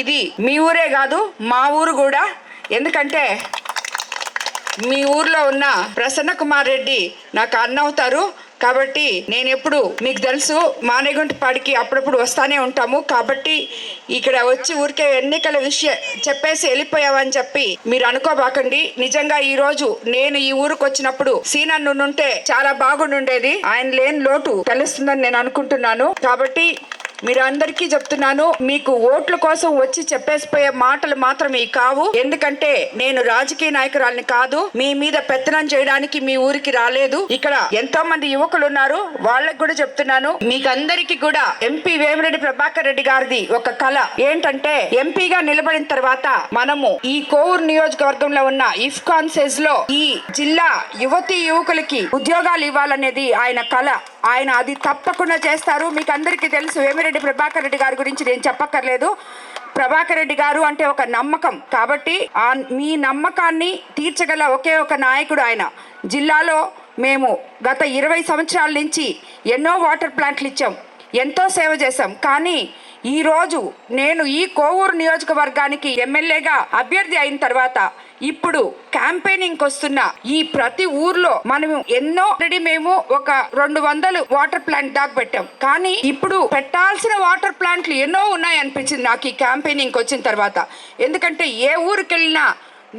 ఇది మీ ఊరే కాదు మా ఊరు కూడా. ఎందుకంటే మీ ఊర్లో ఉన్న ప్రసన్న కుమార్ రెడ్డి నాకు అన్న అవుతారు. కాబట్టి నేను ఎప్పుడు మీకు తెలుసు మానేగుంటపాడికి అప్పుడప్పుడు వస్తానే ఉంటాము. కాబట్టి ఇక్కడ వచ్చి ఊరికే ఎన్నికల విషయం చెప్పేసి వెళ్ళిపోయావని చెప్పి మీరు అనుకోబాకండి. నిజంగా ఈ రోజు నేను ఈ ఊరికి వచ్చినప్పుడు సీనన్ను ఉంటే చాలా బాగుండుండేది. ఆయన లేని లోటు తెలుస్తుందని నేను అనుకుంటున్నాను. కాబట్టి మీరు అందరికీ చెప్తున్నాను మీకు ఓట్ల కోసం వచ్చి చెప్పేసిపోయే మాటలు మాత్రమే కావు. ఎందుకంటే నేను రాజకీయ నాయకురాలిని కాదు మీ మీద పెత్తనం చేయడానికి మీ ఊరికి రాలేదు. ఇక్కడ ఎంతో మంది యువకులు ఉన్నారు వాళ్ళకి కూడా చెప్తున్నాను. మీకు అందరికీ కూడా ఎంపీ వేమిరెడ్డి ప్రభాకర్ రెడ్డి గారిది ఒక కళ. ఏంటంటే ఎంపీగా నిలబడిన తర్వాత మనము ఈ కోవూరు నియోజకవర్గంలో ఉన్న ఇఫ్కాన్ సెజ్లో ఈ జిల్లా యువతి యువకులకి ఉద్యోగాలు ఇవ్వాలనేది ఆయన కళ. ఆయన అది తప్పకుండా చేస్తారు. మీకు అందరికీ తెలుసు వేమిరెడ్డి ప్రభాకర్ రెడ్డి గారి గురించి నేను చెప్పక్కర్లేదు. ప్రభాకర్ రెడ్డి గారు అంటే ఒక నమ్మకం. కాబట్టి ఆ మీ నమ్మకాన్ని తీర్చగల ఒకే ఒక నాయకుడు ఆయన. జిల్లాలో మేము గత ఇరవై సంవత్సరాల నుంచి ఎన్నో వాటర్ ప్లాంట్లు ఇచ్చాం. ఎంతో సేవ చేశాం. కానీ ఈ రోజు నేను ఈ కోవూరు నియోజకవర్గానికి ఎమ్మెల్యేగా అభ్యర్థి అయిన తర్వాత ఇప్పుడు క్యాంపెయినింగ్ వస్తున్న ఈ ప్రతి ఊర్లో మనం ఎన్నో ఆల్రెడీ మేము ఒక రెండు వందలు వాటర్ ప్లాంట్ దాకా పెట్టాం. కానీ ఇప్పుడు పెట్టాల్సిన వాటర్ ప్లాంట్లు ఎన్నో ఉన్నాయి అనిపించింది నాకు ఈ క్యాంపెయినింగ్ వచ్చిన తర్వాత. ఎందుకంటే ఏ ఊరికి వెళ్ళినా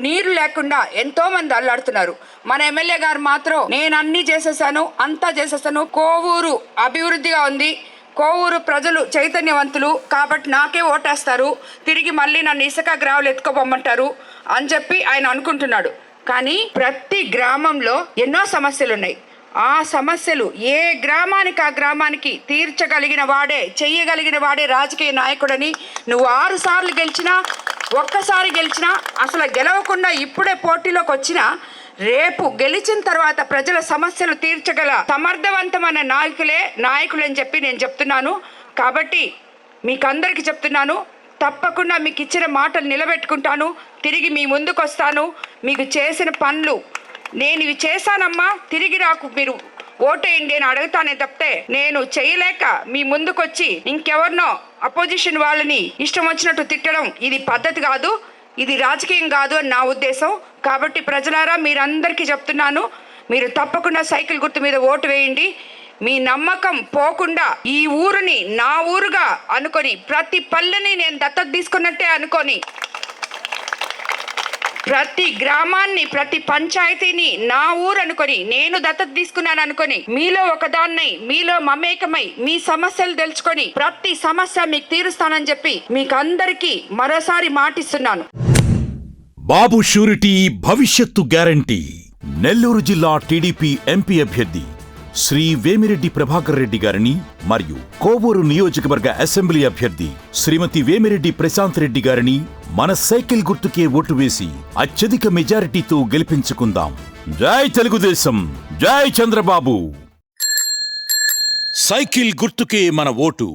నీరు లేకుండా ఎంతో మంది అల్లాడుతున్నారు. మన ఎమ్మెల్యే గారు మాత్రం నేను అన్ని చేసేసాను అంతా చేసేసాను. కోవూరు అభివృద్ధిగా ఉంది. కోవూరు ప్రజలు చైతన్యవంతులు కాబట్టి నాకే ఓటేస్తారు. తిరిగి మళ్ళీ నన్ను ఇసుక గ్రావులు ఎత్తుకోబొమ్మంటారు అని చెప్పి ఆయన అనుకుంటున్నాడు. కానీ ప్రతి గ్రామంలో ఎన్నో సమస్యలు ఉన్నాయి ఆ సమస్యలు ఏ గ్రామానికి ఆ గ్రామానికి తీర్చగలిగిన వాడే చెయ్యగలిగిన వాడే రాజకీయ నాయకుడని నువ్వు ఆరు సార్లు గెలిచినా ఒక్కసారి గెలిచినా అసలు గెలవకుండా ఇప్పుడే పోటీలోకి వచ్చినా రేపు గెలిచిన తర్వాత ప్రజల సమస్యలు తీర్చగల సమర్థవంతమైన నాయకులే నాయకులు అని చెప్పి నేను చెప్తున్నాను. కాబట్టి మీకు అందరికీ చెప్తున్నాను తప్పకుండా మీకు ఇచ్చిన మాటలు నిలబెట్టుకుంటాను తిరిగి మీ ముందుకు వస్తాను మీకు చేసిన పనులు నేను ఇవి చేశానమ్మా తిరిగి నాకు మీరు ఓటేయండి అని అడుగుతానే తప్పితే నేను చేయలేక మీ ముందుకొచ్చి ఇంకెవరినో అపోజిషన్ వాళ్ళని ఇష్టం వచ్చినట్టు తిట్టడం ఇది పద్ధతి కాదు. ఇది రాజకీయం కాదు అని నా ఉద్దేశం. కాబట్టి ప్రజలారా మీరందరికీ చెప్తున్నాను మీరు తప్పకుండా సైకిల్ గుర్తు మీద ఓటు వేయండి. మీ నమ్మకం పోకుండా ఈ ఊరుని నా ఊరుగా అనుకొని ప్రతి పల్లెని నేను దత్తత తీసుకున్నట్టే అనుకొని ప్రతి గ్రామాన్ని ప్రతి పంచాయతీని నా ఊరు అనుకొని నేను దత్తత తీసుకున్నాను అనుకొని మీలో ఒకదాన్నై మీలో మమేకమై మీ సమస్యలు తెలుసుకొని ప్రతి సమస్య మీకు తీరుస్తానని చెప్పి మీకు అందరికీ మరోసారి మాటిస్తున్నాను. బాబు షూరిటీ భవిష్యత్తు గ్యారంటీ. నెల్లూరు జిల్లా టీడీపీ ఎంపీ అభ్యర్థి శ్రీ వేమిరెడ్డి ప్రభాకర్ రెడ్డి గారిని మరియు కోవూరు నియోజకవర్గ అసెంబ్లీ అభ్యర్థి శ్రీమతి వేమిరెడ్డి ప్రశాంత్ రెడ్డి గారిని మన సైకిల్ గుర్తుకే ఓటు వేసి అత్యధిక మెజారిటీతో గెలిపించుకుందాం. జై తెలుగుదేశం జై చంద్రబాబు. సైకిల్ గుర్తుకే మన ఓటు.